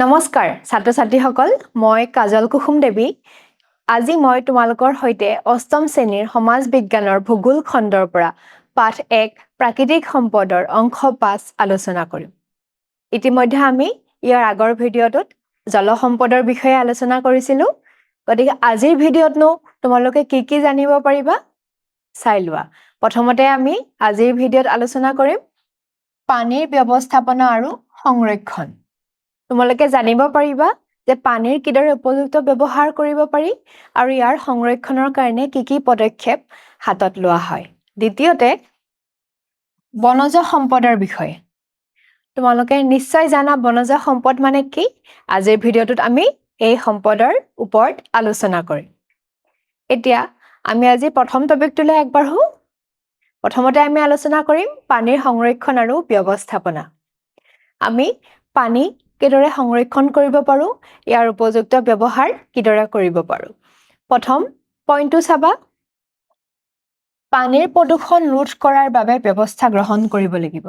নমস্কাৰ ছাত্ৰ ছাত্ৰীসকল মই কাজল কুসুম দেৱী। আজি মই তোমালোকৰ সৈতে অষ্টম শ্ৰেণীৰ সমাজ বিজ্ঞানৰ ভূগোল খণ্ডৰ পৰা পাঠ এক প্ৰাকৃতিক সম্পদৰ অংশ পাঁচ আলোচনা কৰিম। ইতিমধ্যে আমি ইয়াৰ আগৰ ভিডিঅ'টোত জলসম্পদৰ বিষয়ে আলোচনা কৰিছিলোঁ। গতিকে আজিৰ ভিডিঅ'তনো তোমালোকে কি কি জানিব পাৰিবা? চাই লোৱা। প্ৰথমতে আমি আজিৰ ভিডিঅ'ত আলোচনা কৰিম পানীৰ ব্যৱস্থাপনা আৰু সংৰক্ষণ। তোমালোকে জানিব পাৰিবা যে পানীৰ কিদৰে উপযুক্ত ব্যৱহাৰ কৰিব পাৰি আৰু ইয়াৰ সংৰক্ষণৰ কাৰণে কি কি পদক্ষেপ হাতত লোৱা হয়। দ্বিতীয়তে বনজ সম্পদৰ বিষয়ে। তোমালোকে নিশ্চয় জানা বনজ সম্পদ মানে কি? আজিৰ ভিডিঅ'টোত আমি এই সম্পদৰ ওপৰত আলোচনা কৰিম। এতিয়া আমি আজি প্ৰথম টপিকটোলৈ আগবাঢ়ো। প্ৰথমতে আমি আলোচনা কৰিম পানীৰ সংৰক্ষণ আৰু ব্যৱস্থাপনা। আমি পানী কিদৰে সংৰক্ষণ কৰিব পাৰোঁ ইয়াৰ উপযুক্ত ব্যৱহাৰ কিদৰে কৰিব পাৰোঁ। প্ৰথম পইণ্টটো চাবা। পানীৰ প্ৰদূষণ ৰোধ কৰাৰ বাবে ব্যৱস্থা গ্ৰহণ কৰিব লাগিব।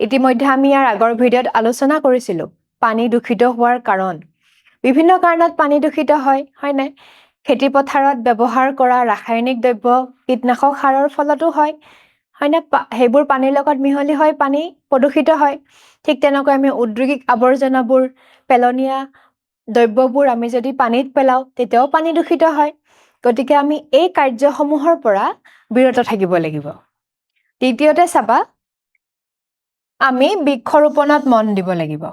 ইতিমধ্যে আমি ইয়াৰ আগৰ ভিডিঅ'ত আলোচনা কৰিছিলোঁ পানী দূষিত হোৱাৰ কাৰণ। বিভিন্ন কাৰণত পানী দূষিত হয় হয়নে খেতি পথাৰত ব্যৱহাৰ কৰা ৰাসায়নিক দ্ৰব্য কীটনাশক সাৰৰ ফলতো হয়। হয়নে সেইবোৰ পানীৰ লগত মিহলি হৈ পানী প্ৰদূষিত হয়। ঠিক তেনেকৈ আমি ঔদ্যোগিক আৱৰ্জনাবোৰ পেলনীয়া দ্ৰব্যবোৰ আমি যদি পানীত পেলাওঁ তেতিয়াও পানী দূষিত হয়। গতিকে আমি এই কাৰ্যসমূহৰ পৰা বিৰত থাকিব লাগিব। দ্বিতীয়তে চাবা আমি বৃক্ষৰোপণত মন দিব লাগিব।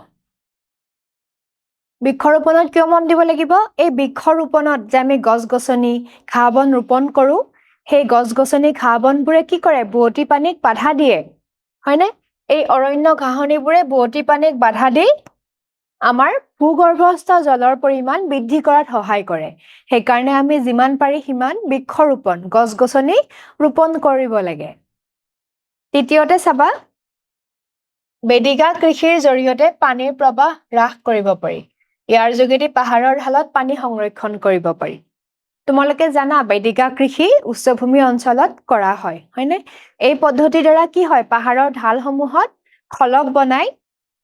বৃক্ষৰোপণত কিয় মন দিব লাগিব? এই বৃক্ষৰোপণত যে আমি গছ গছনি ঘাঁহ বন ৰোপণ কৰোঁ সেই গছ গছনি ঘাঁহ বনবোৰে কি কৰে? বোৱতী পানীক বাধা দিয়ে। হয়নে? এই অৰণ্য ঘাঁহনিবোৰে বোৱতী পানীক বাধা দি আমাৰ ভূগৰ্ভস্থ জলৰ পৰিমাণ বৃদ্ধি কৰাত সহায় কৰে। সেইকাৰণে আমি যিমান পাৰি সিমান বৃক্ষৰোপণ গছ গছনি ৰোপণ কৰিব লাগে। তৃতীয়তে চাবা বেদিকা কৃষিৰ জৰিয়তে পানীৰ প্ৰৱাহ হ্ৰাস কৰিব পাৰি। ইয়াৰ যোগেদি পাহাৰৰ ঢালত পানী সংৰক্ষণ কৰিব পাৰি। তোমালোকে জানা বেদিকা কৃষি উচ্চভূমি অঞ্চলত কৰা হয় হয়নে? এই পদ্ধতিৰ দ্বাৰা কি হয়? পাহাৰৰ ঢালসমূহত খলক বনাই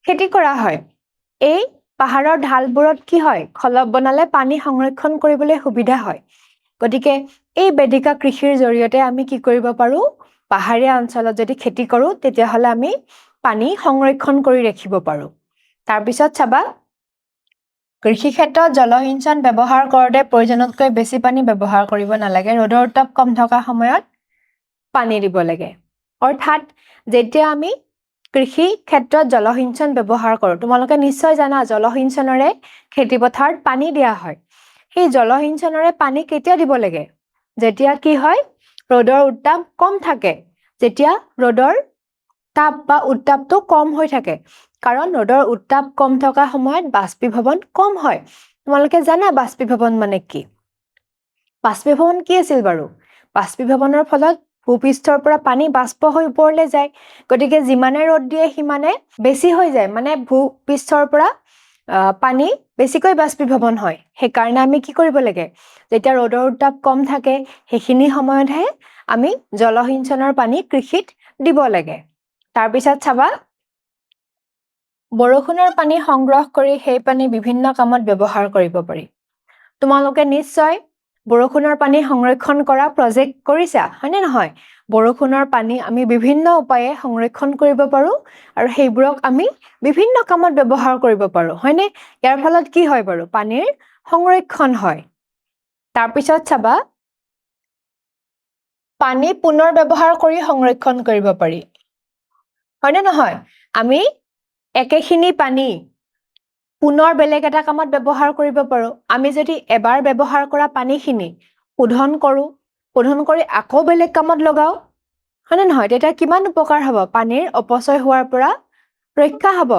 খেতি কৰা হয়। এই পাহাৰৰ ঢালবোৰত কি হয়? খলক বনালে পানী সংৰক্ষণ কৰিবলৈ সুবিধা হয়। গতিকে এই বেদিকা কৃষিৰ জৰিয়তে আমি কি কৰিব পাৰোঁ? পাহাৰীয়া অঞ্চলত যদি খেতি কৰোঁ তেতিয়াহ'লে আমি পানী সংৰক্ষণ কৰি ৰাখিব পাৰোঁ। তাৰপিছত চাবা কৃষি ক্ষেত্ৰত জলসিঞ্চন ব্যৱহাৰ কৰোঁতে প্ৰয়োজনতকৈ বেছি পানী ব্যৱহাৰ কৰিব নালাগে। ৰ'দৰ উত্তাপ কম থকা সময়ত পানী দিব লাগে। অৰ্থাৎ যেতিয়া আমি কৃষি ক্ষেত্ৰত জলসিঞ্চন ব্যৱহাৰ কৰোঁ তোমালোকে নিশ্চয় জানা জলসিঞ্চনেৰে খেতিপথাৰত পানী দিয়া হয়। সেই জলসিঞ্চনেৰে পানী কেতিয়া দিব লাগে? যেতিয়া কি হয়? ৰ'দৰ উত্তাপ কম থাকে। যেতিয়া ৰ'দৰ তাপ বা উত্তাপটো কম হৈ থাকে কাৰণ ৰ'দৰ উত্তাপ কম থকা সময়ত বাষ্পীভৱন কম হয়। তোমালোকে জানা বাষ্পীভৱন মানে কি? বাষ্পীভৱন কি আছিল বাৰু? বাষ্পীভৱনৰ ফলত ভূপৃষ্ঠৰ পৰা পানী বাষ্প হৈ ওপৰলৈ যায়। গতিকে যিমানে ৰ'দ দিয়ে সিমানে বেছি হৈ যায়। মানে ভূপৃষ্ঠৰ পৰা পানী বেছিকৈ বাষ্পীভৱন হয়। সেইকাৰণে আমি কি কৰিব লাগে? যেতিয়া ৰ'দৰ উত্তাপ কম থাকে সেইখিনি সময়তহে আমি জলসিঞ্চনৰ পানী কৃষিত দিব লাগে। তাৰপিছত চাবা বৰষুণৰ পানী সংগ্ৰহ কৰি সেই পানী বিভিন্ন কামত ব্যৱহাৰ কৰিব পাৰি। তোমালোকে নিশ্চয় বৰষুণৰ পানী সংৰক্ষণ কৰা প্ৰজেক্ট কৰিছা হয়নে নহয়? বৰষুণৰ পানী আমি বিভিন্ন উপায়ে সংৰক্ষণ কৰিব পাৰোঁ আৰু সেইবোৰক আমি বিভিন্ন কামত ব্যৱহাৰ কৰিব পাৰোঁ হয়নে? ইয়াৰ ফলত কি হয় বাৰু? পানীৰ সংৰক্ষণ হয়। তাৰপিছত চাবা পানী পুনৰ ব্যৱহাৰ কৰি সংৰক্ষণ কৰিব পাৰি। হয়নে নহয়? আমি একেখিনি পানী পুনৰ বেলেগ এটা কামত ব্যৱহাৰ কৰিব পাৰোঁ। আমি যদি এবাৰ ব্যৱহাৰ কৰা পানীখিনি শোধন কৰোঁ শোধন কৰি আকৌ বেলেগ কামত লগাওঁ হয়নে নহয়? তেতিয়া কিমান উপকাৰ হ'ব? পানীৰ অপচয় হোৱাৰ পৰা ৰক্ষা হ'ব।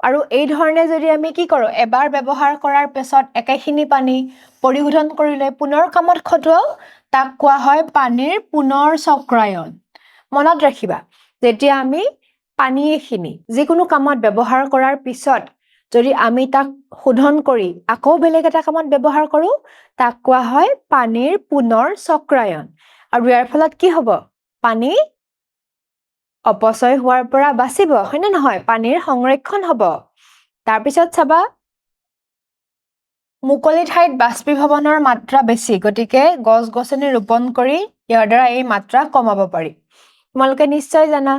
আৰু এই ধৰণে যদি আমি কি কৰোঁ এবাৰ ব্যৱহাৰ কৰাৰ পিছত একেখিনি পানী পৰিশোধন কৰিলে পুনৰ কামত খটুৱাও তাক কোৱা হয় পানীৰ পুনৰ চক্ৰায়ন। মনত ৰাখিবা যেতিয়া আমি পানী এখিনি যিকোনো কামত ব্যৱহাৰ কৰাৰ পিছত যদি আমি তাক শোধন কৰি আকৌ বেলেগ এটা কামত ব্যৱহাৰ কৰোঁ তাক কোৱা হয় পানীৰ পুনৰ চক্ৰায়ন। আৰু ইয়াৰ ফলত কি হ'ব? পানী অপচয় হোৱাৰ পৰা বাচিব হয়নে নহয়? পানীৰ সংৰক্ষণ হ'ব। তাৰপিছত চাবা মুকলি ঠাইত বাষ্পীভৱনৰ মাত্ৰা বেছি গতিকে গছ গছনি ৰোপণ কৰি ইয়াৰ দ্বাৰা এই মাত্ৰা কমাব পাৰি। তোমালোকে নিশ্চয় জানা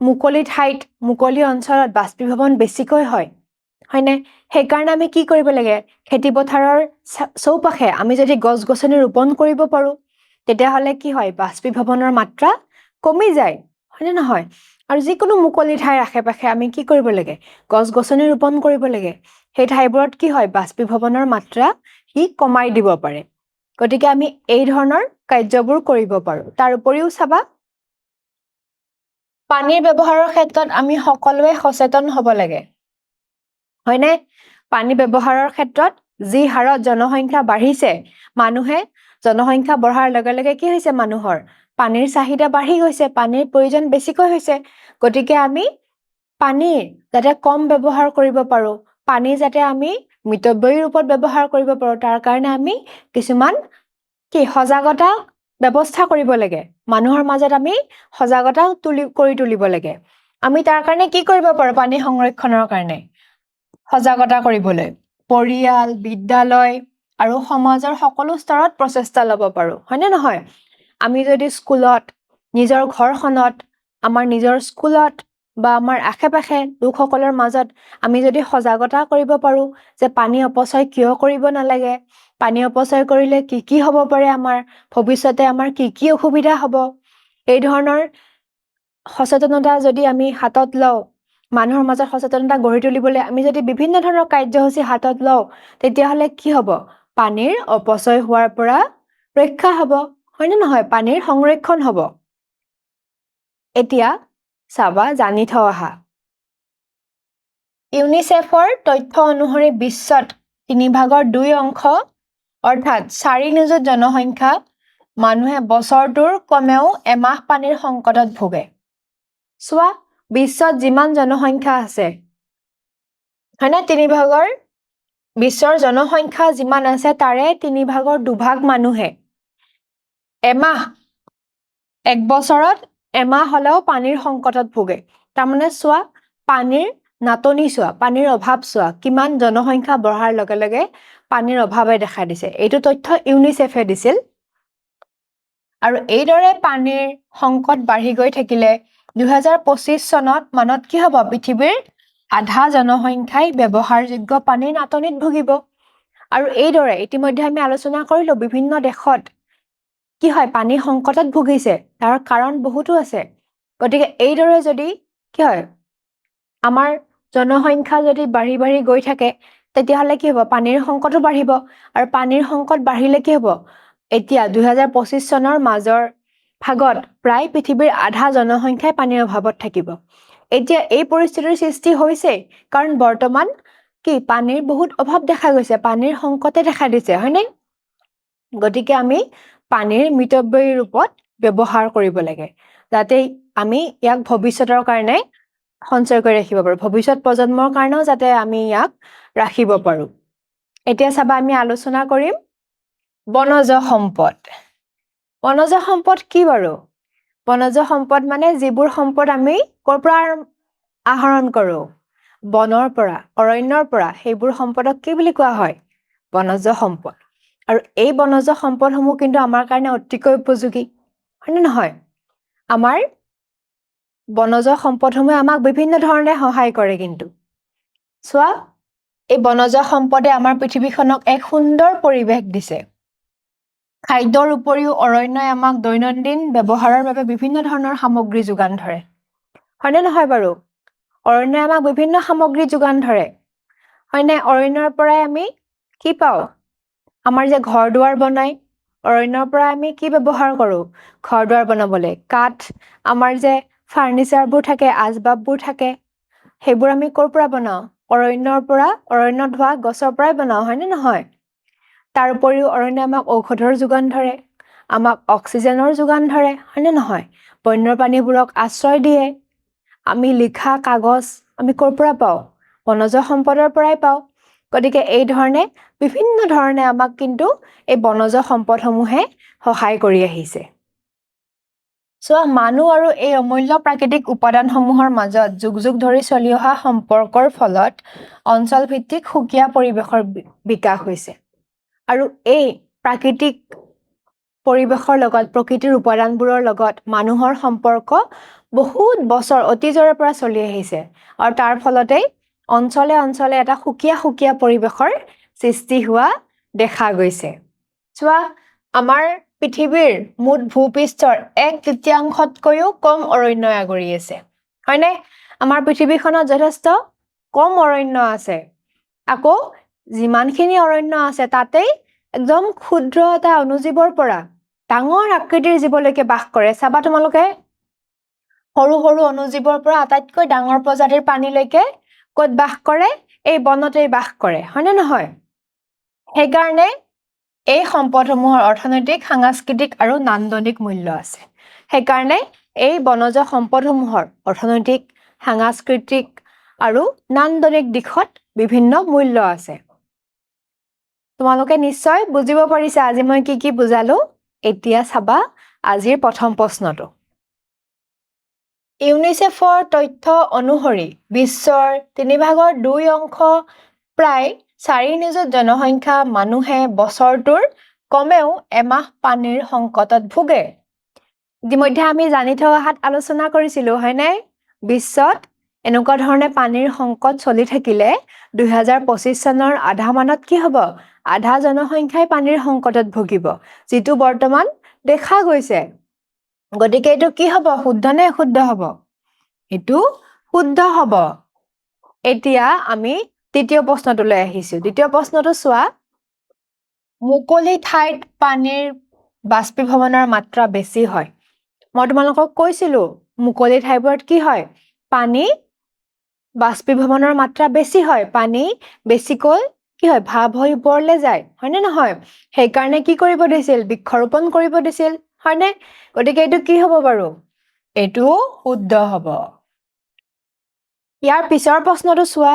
মুকলি ঠাইত মুকলি অঞ্চলত বাষ্পীভৱন বেছিকৈ হয়। হয়নে? সেইকাৰণে আমি কি কৰিব লাগে? খেতি পথাৰৰ চৌপাশে আমি যদি গছ গছনি ৰোপণ কৰিব পাৰোঁ তেতিয়াহ'লে কি হয়? বাষ্পীভৱনৰ মাত্ৰা কমি যায় হয়নে নহয়? আৰু যিকোনো মুকলি ঠাইৰ আশে পাশে আমি কি কৰিব লাগে? গছ গছনি ৰোপণ কৰিব লাগে। সেই ঠাইবোৰত কি হয়? বাষ্পীভৱনৰ মাত্ৰা সি কমাই দিব পাৰে। গতিকে আমি এই ধৰণৰ কাৰ্যবোৰ কৰিব পাৰোঁ। তাৰ উপৰিও চাবা পানীৰ ব্যৱহাৰৰ ক্ষেত্ৰত আমি সকলোৱে সচেতন হ'ব লাগে। হয়নে? পানী ব্যৱহাৰৰ ক্ষেত্ৰত যি হাৰত জনসংখ্যা বাঢ়িছে মানুহে জনসংখ্যা বঢ়াৰ লগে লগে কি হৈছে মানুহৰ? পানীৰ চাহিদা বাঢ়ি গৈছে পানীৰ প্ৰয়োজন বেছিকৈ হৈছে। গতিকে আমি পানীৰ যাতে কম ব্যৱহাৰ কৰিব পাৰোঁ পানী যাতে আমি মিতব্যয়ী ৰূপত ব্যৱহাৰ কৰিব পাৰোঁ তাৰ কাৰণে আমি কিছুমান কি সজাগতা ব্যৱস্থা কৰিব লাগে। মানুহৰ মাজত আমি সজাগতা তুলি কৰি তুলিব লাগে। আমি তাৰ কাৰণে কি কৰিব পাৰোঁ? পানী সংৰক্ষণৰ কাৰণে। সজাগতা কৰিবলৈ। পৰিয়াল বিদ্যালয় আৰু সমাজৰ সকলো স্তৰত প্ৰচেষ্টা ল'ব পাৰোঁ। হয়নে নহয়? আমি যদি স্কুলত নিজৰ ঘৰখনত আমাৰ নিজৰ স্কুলত বা আমাৰ আশে পাশে লোকসকলৰ মাজত আমি যদি সজাগতা কৰিব পাৰোঁ যে পানী অপচয় কিয় কৰিব নালাগে পানী অপচয় কৰিলে কি কি হ'ব পাৰে? আমাৰ ভৱিষ্যতে আমাৰ কি কি অসুবিধা হ'ব? এই ধৰণৰ সচেতনতা যদি আমি হাতত লওঁ মানুহৰ মাজত সচেতনতা গঢ়ি তুলিবলৈ আমি যদি বিভিন্ন ধৰণৰ কাৰ্যসূচী হাতত লওঁ তেতিয়াহ'লে কি হ'ব? পানীৰ অপচয় হোৱাৰ পৰা ৰক্ষা হ'ব হয়নে নহয়? পানীৰ সংৰক্ষণ হ'ব। এতিয়া চাবা জানি থওঁ আহা। ইউনিচেফৰ তথ্য অনুসৰি বিশ্বত তিনিভাগৰ দুই অংশ অৰ্থাৎ চাৰি নিযুত জনসংখ্যা মানুহে বছৰটোৰ কমেও এমাহ পানীৰ সংকটত ভোগে। চোৱা বিশ্বত যিমান জনসংখ্যা আছে হয়নে? তিনিভাগৰ বিশ্বৰ জনসংখ্যা যিমান আছে তাৰে তিনিভাগৰ দুভাগ মানুহে এমাহ এক বছৰত এমাহ হ'লেও পানীৰ সংকটত ভোগে। তাৰমানে চোৱা পানীৰ নাটনি চোৱা পানীৰ অভাৱ চোৱা কিমান জনসংখ্যা বঢ়াৰ লগে লগে পানীৰ অভাৱে দেখা দিছে। এইটো তথ্য ইউনিচেফে দিছিল। আৰু এইদৰে পানীৰ সংকট বাঢ়ি গৈ থাকিলে দুহেজাৰ পঁচিছ চনত মানত কি হ'ব? পৃথিৱীৰ আধা জনসংখ্যাই ব্যৱহাৰযোগ্য পানীৰ নাটনিত ভুগিব। আৰু এইদৰে ইতিমধ্যে আমি আলোচনা কৰিলোঁ বিভিন্ন দেশত কি হয় পানী সংকটত ভুগিছে। তাৰ কাৰণ বহুতো আছে। গতিকে এইদৰে যদি কি হয় আমাৰ জনসংখ্যা যদি বাঢ়ি বাঢ়ি গৈ থাকে তেতিয়াহ'লে কি হ'ব? পানীৰ সংকটো বাঢ়িব। আৰু পানীৰ সংকট বাঢ়িলে কি হ'ব? এতিয়া দুহেজাৰ পঁচিছ চনৰ মাজৰ ভাগত প্ৰায় পৃথিৱীৰ আধা জনসংখ্যাই পানীৰ অভাৱত থাকিব। এতিয়া এই পৰিস্থিতিৰ সৃষ্টি হৈছে কাৰণ বৰ্তমান কি? পানীৰ বহুত অভাৱ দেখা গৈছে। পানীৰ সংকটে দেখা দিছে হয়নে গতিকে আমি পানীৰ মিতব্যয়ী ৰূপত ব্যৱহাৰ কৰিব লাগে। যাতে আমি ইয়াক ভৱিষ্যতৰ কাৰণে সঞ্চয় কৰি ৰাখিব পাৰোঁ। ভৱিষ্যত প্ৰজন্মৰ কাৰণেও যাতে আমি ইয়াক ৰাখিব পাৰোঁ। এতিয়া চাবা আমি আলোচনা কৰিম বনজ সম্পদ। বনজ সম্পদ কি বাৰু? বনজ সম্পদ মানে যিবোৰ সম্পদ আমি ক'ৰ পৰা আহৰণ কৰোঁ? বনৰ পৰা অৰণ্যৰ পৰা সেইবোৰ সম্পদক কি বুলি কোৱা হয়? বনজ সম্পদ। আৰু এই বনজ সম্পদসমূহ কিন্তু আমাৰ কাৰণে অতিকৈ উপযোগী হয়নে নহয়? আমাৰ বনজ সম্পদসমূহে আমাক বিভিন্ন ধৰণে সহায় কৰে কিন্তু। চোৱা এই বনজ সম্পদে আমাৰ পৃথিৱীখনক এক সুন্দৰ পৰিৱেশ দিছে। খাদ্যৰ উপৰিও অৰণ্যই আমাক দৈনন্দিন ব্যৱহাৰৰ বাবে বিভিন্ন ধৰণৰ সামগ্ৰী যোগান ধৰে। হয়নে নহয় বাৰু? অৰণ্যই আমাক বিভিন্ন সামগ্ৰী যোগান ধৰে। হয়নে? অৰণ্যৰ পৰাই আমি কি পাওঁ? আমাৰ যে ঘৰ দুৱাৰ বনাই অৰণ্যৰ পৰা আমি কি ব্যৱহাৰ কৰোঁ? ঘৰ দুৱাৰ বনাবলৈ। কাঠ আমাৰ যে ফাৰ্ণিচাৰবোৰ থাকে আচবাববোৰ থাকে সেইবোৰ আমি ক'ৰ পৰা বনাওঁ? অৰণ্যৰ পৰা অৰণ্যত হোৱা গছৰ পৰাই বনাওঁ হয়নে নহয়? তাৰ উপৰিও অৰণ্যই আমাক ঔষধৰ যোগান ধৰে আমাক অক্সিজেনৰ যোগান ধৰে হয়নে নহয়? বন্যপ্ৰাণীবোৰক আশ্ৰয় দিয়ে আমি লিখা কাগজ আমি ক'ৰ পৰা পাওঁ? বনজ সম্পদৰ পৰাই পাওঁ। গতিকে এই ধৰণে বিভিন্ন ধৰণে আমাক কিন্তু এই বনজ সম্পদসমূহে সহায় কৰি আহিছে। চোৱা মানুহ আৰু এই অমূল্য প্ৰাকৃতিক উপাদানসমূহৰ মাজত যুগ যুগ ধৰি চলি অহা সম্পৰ্কৰ ফলত অঞ্চল ভিত্তিক সুকীয়া পৰিৱেশৰ বিকাশ হৈছে। আৰু এই প্ৰাকৃতিক পৰিৱেশৰ লগত প্ৰকৃতিৰ উপাদানবোৰৰ লগত মানুহৰ সম্পৰ্ক বহুত বছৰ অতীজৰে পৰা চলি আহিছে। আৰু তাৰ ফলতেই অঞ্চলে অঞ্চলে এটা সুকীয়া সুকীয়া পৰিৱেশৰ সৃষ্টি হোৱা দেখা গৈছে। চোৱা আমাৰ পৃথিৱীৰ মুঠ ভূপৃষ্ঠৰ এক তৃতীয়াংশতকৈও কম অৰণ্যই আগুৰি আছে। হয়নে? আমাৰ পৃথিৱীখনত যথেষ্ট কম অৰণ্য আছে। আকৌ যিমানখিনি অৰণ্য আছে তাতেই একদম ক্ষুদ্ৰ এটা অনুজীৱৰ পৰা ডাঙৰ আকৃতিৰ জীৱলৈকে বাস কৰে। চাবা তোমালোকে সৰু সৰু অনুজীৱৰ পৰা আটাইতকৈ ডাঙৰ প্ৰজাতিৰ প্ৰাণীলৈকে ক'ত বাস কৰে? এই বনতেই বাস কৰে। হয়নে নহয়? সেইকাৰণে এই সম্পদসমূহৰ অৰ্থনৈতিক সাংস্কৃতিক আৰু নান্দনিক মূল্য আছে। সেইকাৰণে এই বনজ সম্পদসমূহৰ অৰ্থনৈতিক সাংস্কৃতিক আৰু নান্দনিক দিশত বিভিন্ন মূল্য আছে। তোমালোকে নিশ্চয় বুজিব পাৰিছা আজি মই কি কি বুজালো। এতিয়া চাবা আজিৰ প্ৰথম প্ৰশ্নটো। ইউনিচেফৰ তথ্য অনুসৰি বিশ্বৰ তিনিভাগৰ দুই অংশ প্ৰায় চাৰি নিযুত জনসংখ্যা মানুহে বছৰটোৰ কমেও এমাহ পানীৰ সংকটত ভোগে। ইতিমধ্যে আমি জানি থোৱা অহাত আলোচনা কৰিছিলো হয়নে? বিশ্বত এনেকুৱা ধৰণে পানীৰ সংকট চলি থাকিলে দুহেজাৰ পঁচিছ চনৰ আধা মানত কি হ'ব? আধা জনসংখ্যাই পানীৰ সংকটত ভুগিব যিটো বৰ্তমান দেখা গৈছে। গতিকে এইটো কি হ'ব? শুদ্ধ নে অশুদ্ধ হ'ব? এইটো শুদ্ধ হ'ব। এতিয়া আমি তৃতীয় প্ৰশ্নটোলৈ আহিছো। দ্বিতীয় প্ৰশ্নটো চোৱা। মুকলি ঠাইত পানীৰ বাষ্পীভৱনৰ মাত্ৰা বেছি হয়। মই তোমালোকক কৈছিলো মুকলি ঠাইবোৰত কি হয়? পানী বাষ্পীভৱনৰ মাত্ৰা বেছি হয়। পানী বেছিকৈ কি হয়? ভাৱ হৈ ওপৰলৈ যায়। হয়নে নহয়? সেইকাৰণে কি কৰিব দিছিল? বৃক্ষৰোপণ কৰিব দিছিল। হয়নে? গতিকে এইটো কি হ'ব বাৰু? এইটো শুদ্ধ হ'ব। ইয়াৰ পিছৰ প্ৰশ্নটো চোৱা।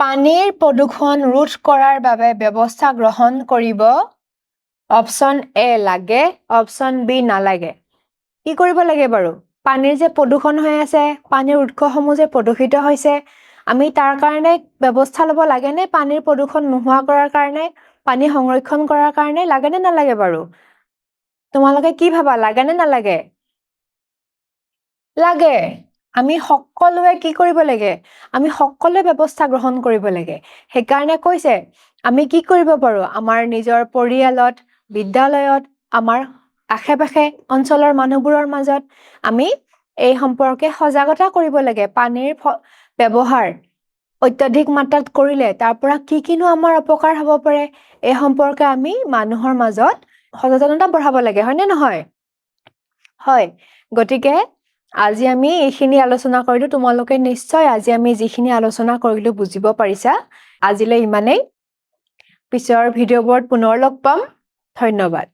পানীৰ প্ৰদূষণ ৰোধ কৰাৰ বাবে ব্যৱস্থা গ্ৰহণ কৰিব। অপশ্যন এ লাগে অপশ্যন বি নালাগে। কি কৰিব লাগে বাৰু? পানীৰ যে প্ৰদূষণ হৈ আছে পানীৰ উৎসসমূহ যে প্ৰদূষিত হৈছে আমি তাৰ কাৰণে ব্যৱস্থা ল'ব লাগেনে পানীৰ প্ৰদূষণ নোহোৱা কৰাৰ কাৰণে পানী সংৰক্ষণ কৰাৰ কাৰণে লাগেনে নালাগে বাৰু? তোমালোকে কি ভাবা লাগেনে নালাগে? লাগে। আমি সকলোৱে কি কৰিব লাগে? আমি সকলোৱে ব্যৱস্থা গ্ৰহণ কৰিব লাগে। সেইকাৰণে কৈছে আমি কি কৰিব পাৰোঁ? আমাৰ নিজৰ পৰিয়ালত বিদ্যালয়ত আমাৰ আশে পাশে অঞ্চলৰ মানুহবোৰৰ মাজত আমি এই সম্পৰ্কে সজাগতা কৰিব লাগে। পানীৰ ফ- ব্যৱহাৰ অত্যাধিক মাত্ৰাত কৰিলে তাৰ পৰা কি কিনো আমাৰ অপকাৰ হ'ব পাৰে? এই সম্পৰ্কে আমি মানুহৰ মাজত সচেতনতা বঢ়াব লাগে হয়নে নহয়? হয়। গতিকে আজি আমি এইখিনি আলোচনা কৰিলো তোমালোকে নিশ্চয় আজি আমি যিখিনি আলোচনা কৰিলো বুজিব পাৰিছা। আজিলৈ ইমানেই। পিছৰ ভিডিঅ'বোৰত পুনৰ লগ পাম। ধন্যবাদ।